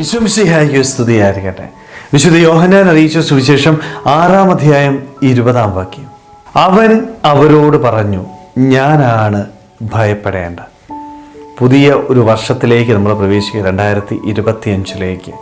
വിശ്വംസിഹായിക്ക് സ്തുതിയായിരിക്കട്ടെ. വിശുദ്ധ യോഹനാൻ അറിയിച്ച സുവിശേഷം ആറാം അധ്യായം ഇരുപതാം വാക്യം. അവൻ അവരോട് പറഞ്ഞു ഞാനാണ് ഭയപ്പെടേണ്ട. പുതിയ ഒരു വർഷത്തിലേക്ക് നമ്മൾ പ്രവേശിക്കുക രണ്ടായിരത്തി ഇരുപത്തി അഞ്ചിലേക്ക്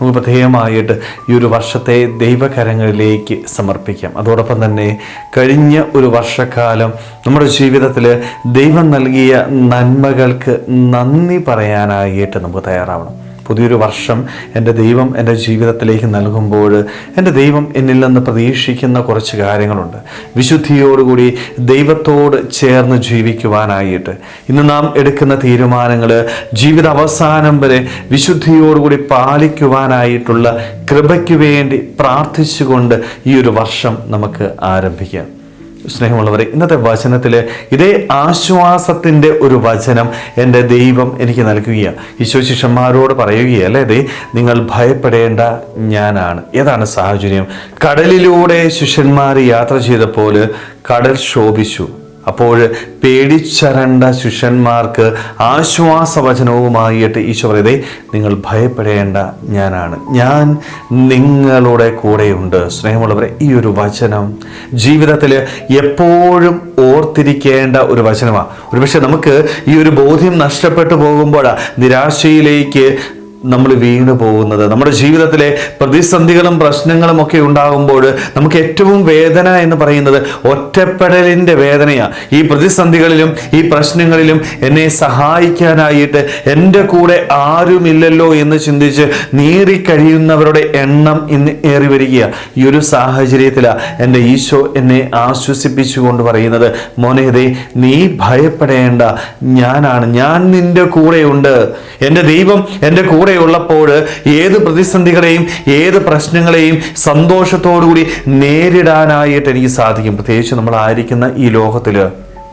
നമ്മൾ പ്രത്യേകമായിട്ട് ഈ ഒരു വർഷത്തെ ദൈവകരങ്ങളിലേക്ക് സമർപ്പിക്കാം. അതോടൊപ്പം തന്നെ കഴിഞ്ഞ ഒരു വർഷക്കാലം നമ്മുടെ ജീവിതത്തിൽ ദൈവം നൽകിയ നന്മകൾക്ക് നന്ദി പറയാനായിട്ട് നമുക്ക് തയ്യാറാവണം. പുതിയൊരു വർഷം എന്റെ ദൈവം എന്റെ ജീവിതത്തിലേക്ക് നൽകുമ്പോൾ എന്റെ ദൈവം എന്നിൽ നിന്ന് പ്രതീക്ഷിക്കുന്ന കുറച്ച് കാര്യങ്ങളുണ്ട്. വിശുദ്ധിയോടുകൂടി ദൈവത്തോട് ചേർന്ന് ജീവിക്കുവാനായിട്ട് ഇന്ന് നാം എടുക്കുന്ന തീരുമാനങ്ങൾ ജീവിത അവസാനം വരെ വിശുദ്ധിയോടുകൂടി പാലിക്കുവാനായിട്ടുള്ള കൃപയ്ക്ക് വേണ്ടി പ്രാർത്ഥിച്ചുകൊണ്ട് ഈ ഒരു വർഷം നമുക്ക് ആരംഭിക്കാം. സ്നേഹമുള്ളവരെ ഇന്നത്തെ വചനത്തിൽ ഇതേ ആശ്വാസത്തിന്റെ ഒരു വചനം എന്റെ ദൈവം എനിക്ക് നൽകുകയാണ്. ഈശോ ശിഷ്യന്മാരോട് പറയുകയല്ലേ ദേ നിങ്ങൾ ഭയപ്പെടേണ്ട ഞാനാണ്. ഏതാണ് സാഹചര്യം? കടലിലൂടെ ശിഷ്യന്മാർ യാത്ര ചെയ്തപ്പോൾ കടൽ ശോഭിച്ചു. അപ്പോൾ പേടിച്ചരണ്ട ശിഷ്യന്മാർക്ക് ആശ്വാസവചനവുമായിട്ട് ഈശോ പറയതേ നിങ്ങൾ ഭയപ്പെടേണ്ട ഞാനാണ്. ഞാൻ നിങ്ങളുടെ കൂടെയുണ്ട്. സ്നേഹമുള്ളവരെ ഈ ഒരു വചനം ജീവിതത്തിൽ എപ്പോഴും ഓർത്തിരിക്കേണ്ട ഒരു വചനമാണ് ഒരുപക്ഷെ നമുക്ക് ഈ ഒരു ബോധ്യം നഷ്ടപ്പെട്ടു പോകുമ്പോഴാണ് നിരാശയിലേക്ക് നമ്മൾ വീണു പോകുന്നത്. നമ്മുടെ ജീവിതത്തിലെ പ്രതിസന്ധികളും പ്രശ്നങ്ങളും ഒക്കെ ഉണ്ടാകുമ്പോൾ നമുക്ക് ഏറ്റവും വേദന എന്ന് പറയുന്നത് ഒറ്റപ്പെടലിന്റെ വേദനയാണ് ഈ പ്രതിസന്ധികളിലും ഈ പ്രശ്നങ്ങളിലും എന്നെ സഹായിക്കാനായിട്ട് എന്റെ കൂടെ ആരുമില്ലല്ലോ എന്ന് ചിന്തിച്ച് നീറിക്കഴിയുന്നവരുടെ എണ്ണം ഇന്ന് ഏറി വരികയാണ് ഈ ഒരു സാഹചര്യത്തിലാണ് എന്റെ ഈശോ എന്നെ ആശ്വസിപ്പിച്ചുകൊണ്ട് പറയുന്നത്. മോനേതേ നീ ഭയപ്പെടേണ്ട. ഞാനാണ്. ഞാൻ നിന്റെ കൂടെയുണ്ട്. എന്റെ ദൈവം എന്റെ കൂടെ ഉള്ളപ്പോൾ ഏത് പ്രതിസന്ധികളെയും ഏത് പ്രശ്നങ്ങളെയും സന്തോഷത്തോടുകൂടി നേരിടാനായിട്ട് എനിക്ക് സാധിക്കും. പ്രത്യേകിച്ച് നമ്മൾ ആയിരിക്കുന്ന ഈ ലോകത്തിൽ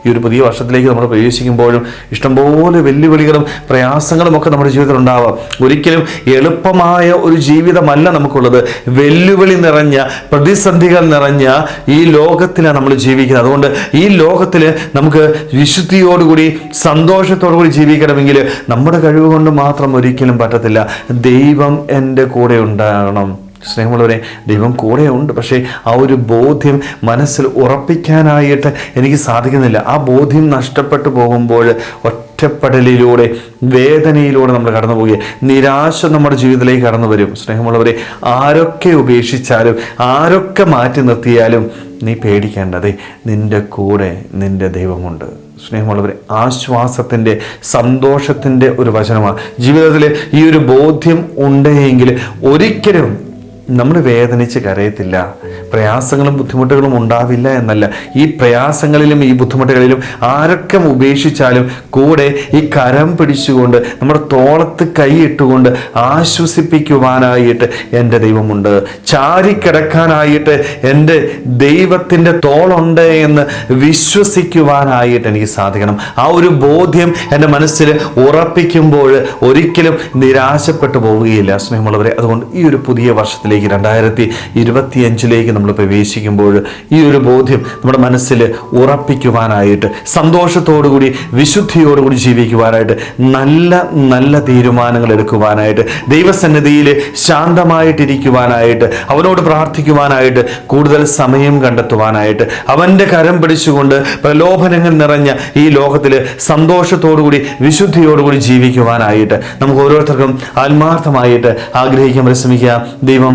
ഈ ഒരു പുതിയ വർഷത്തിലേക്ക് നമ്മൾ പ്രവേശിക്കുമ്പോഴും ഇഷ്ടംപോലെ വെല്ലുവിളികളും പ്രയാസങ്ങളും ഒക്കെ നമ്മുടെ ജീവിതത്തിൽ ഉണ്ടാവാം. ഒരിക്കലും എളുപ്പമായ ഒരു ജീവിതമല്ല നമുക്കുള്ളത്. വെല്ലുവിളി നിറഞ്ഞ പ്രതിസന്ധികൾ നിറഞ്ഞ ഈ ലോകത്തിലാണ് നമ്മൾ ജീവിക്കുന്നത്. അതുകൊണ്ട് ഈ ലോകത്തിൽ നമുക്ക് വിശുദ്ധിയോടുകൂടി സന്തോഷത്തോടുകൂടി ജീവിക്കണമെങ്കിൽ നമ്മുടെ കഴിവ് കൊണ്ട് മാത്രം ഒരിക്കലും പറ്റത്തില്ല. ദൈവം എന്റെ കൂടെ ഉണ്ടാകണം. സ്നേഹമുള്ളവരെ ദൈവം കൂടെയുണ്ട്. പക്ഷേ ആ ഒരു ബോധ്യം മനസ്സിൽ ഉറപ്പിക്കാനായിട്ട് എനിക്ക് സാധിക്കുന്നില്ല. ആ ബോധ്യം നഷ്ടപ്പെട്ടു പോകുമ്പോൾ ഒറ്റപ്പെടലിലൂടെ വേദനയിലൂടെ നമ്മൾ കടന്നു പോകുക നിരാശ നമ്മുടെ ജീവിതത്തിലേക്ക് കടന്നു വരും സ്നേഹമുള്ളവരെ ആരൊക്കെ ഉപേക്ഷിച്ചാലും ആരൊക്കെ മാറ്റി നിർത്തിയാലും നീ പേടിക്കേണ്ടതേ നിന്റെ കൂടെ നിന്റെ ദൈവമുണ്ട്. സ്നേഹമുള്ളവരെ ആശ്വാസത്തിന്റെ സന്തോഷത്തിന്റെ ഒരു വചനമാണ്. ജീവിതത്തിൽ ഈ ഒരു ബോധ്യം ഉണ്ടെങ്കിൽ ഒരിക്കലും നമ്മൾ വേദനിച്ച് കരയത്തില്ല. പ്രയാസങ്ങളും ബുദ്ധിമുട്ടുകളും ഉണ്ടാവില്ല എന്നല്ല. ഈ പ്രയാസങ്ങളിലും ഈ ബുദ്ധിമുട്ടുകളിലും ആരൊക്കെ ഉപേക്ഷിച്ചാലും കൂടെ ഈ കരം പിടിച്ചുകൊണ്ട് നമ്മുടെ തോളത്ത് കൈയിട്ടുകൊണ്ട് ആശ്വസിപ്പിക്കുവാനായിട്ട് എന്റെ ദൈവമുണ്ട്. ചാരിക്കിടക്കാനായിട്ട് എന്റെ ദൈവത്തിന്റെ തോളുണ്ട് എന്ന് വിശ്വസിക്കുവാനായിട്ട് എനിക്ക് സാധിക്കണം. ആ ഒരു ബോധ്യം എന്റെ മനസ്സിൽ ഉറപ്പിക്കുമ്പോൾ ഒരിക്കലും നിരാശപ്പെട്ടു പോവുകയില്ല. സ്നേഹമുള്ളവരെ അതുകൊണ്ട് ഈ ഒരു പുതിയ വർഷത്തിലേക്ക് രണ്ടായിരത്തി ഇരുപത്തിയഞ്ചിലേക്ക് നമ്മൾ പ്രവേശിക്കുമ്പോൾ ഈ ഒരു ബോധ്യം നമ്മുടെ മനസ്സിൽ ഉറപ്പിക്കുവാനായിട്ട് സന്തോഷത്തോടുകൂടി വിശുദ്ധിയോടുകൂടി ജീവിക്കുവാനായിട്ട് നല്ല നല്ല തീരുമാനങ്ങൾ എടുക്കുവാനായിട്ട് ദൈവസന്നിധിയിൽ ശാന്തമായിട്ടിരിക്കുവാനായിട്ട് അവനോട് പ്രാർത്ഥിക്കുവാനായിട്ട് കൂടുതൽ സമയം കണ്ടെത്തുവാനായിട്ട് അവന്റെ കരം പിടിച്ചുകൊണ്ട് പ്രലോഭനങ്ങൾ നിറഞ്ഞ ഈ ലോകത്തിൽ സന്തോഷത്തോടുകൂടി വിശുദ്ധിയോടുകൂടി ജീവിക്കുവാനായിട്ട് നമുക്ക് ഓരോരുത്തർക്കും ആത്മാർത്ഥമായിട്ട് ആഗ്രഹിക്കാൻ പരിശ്രമിക്കാം. ദൈവം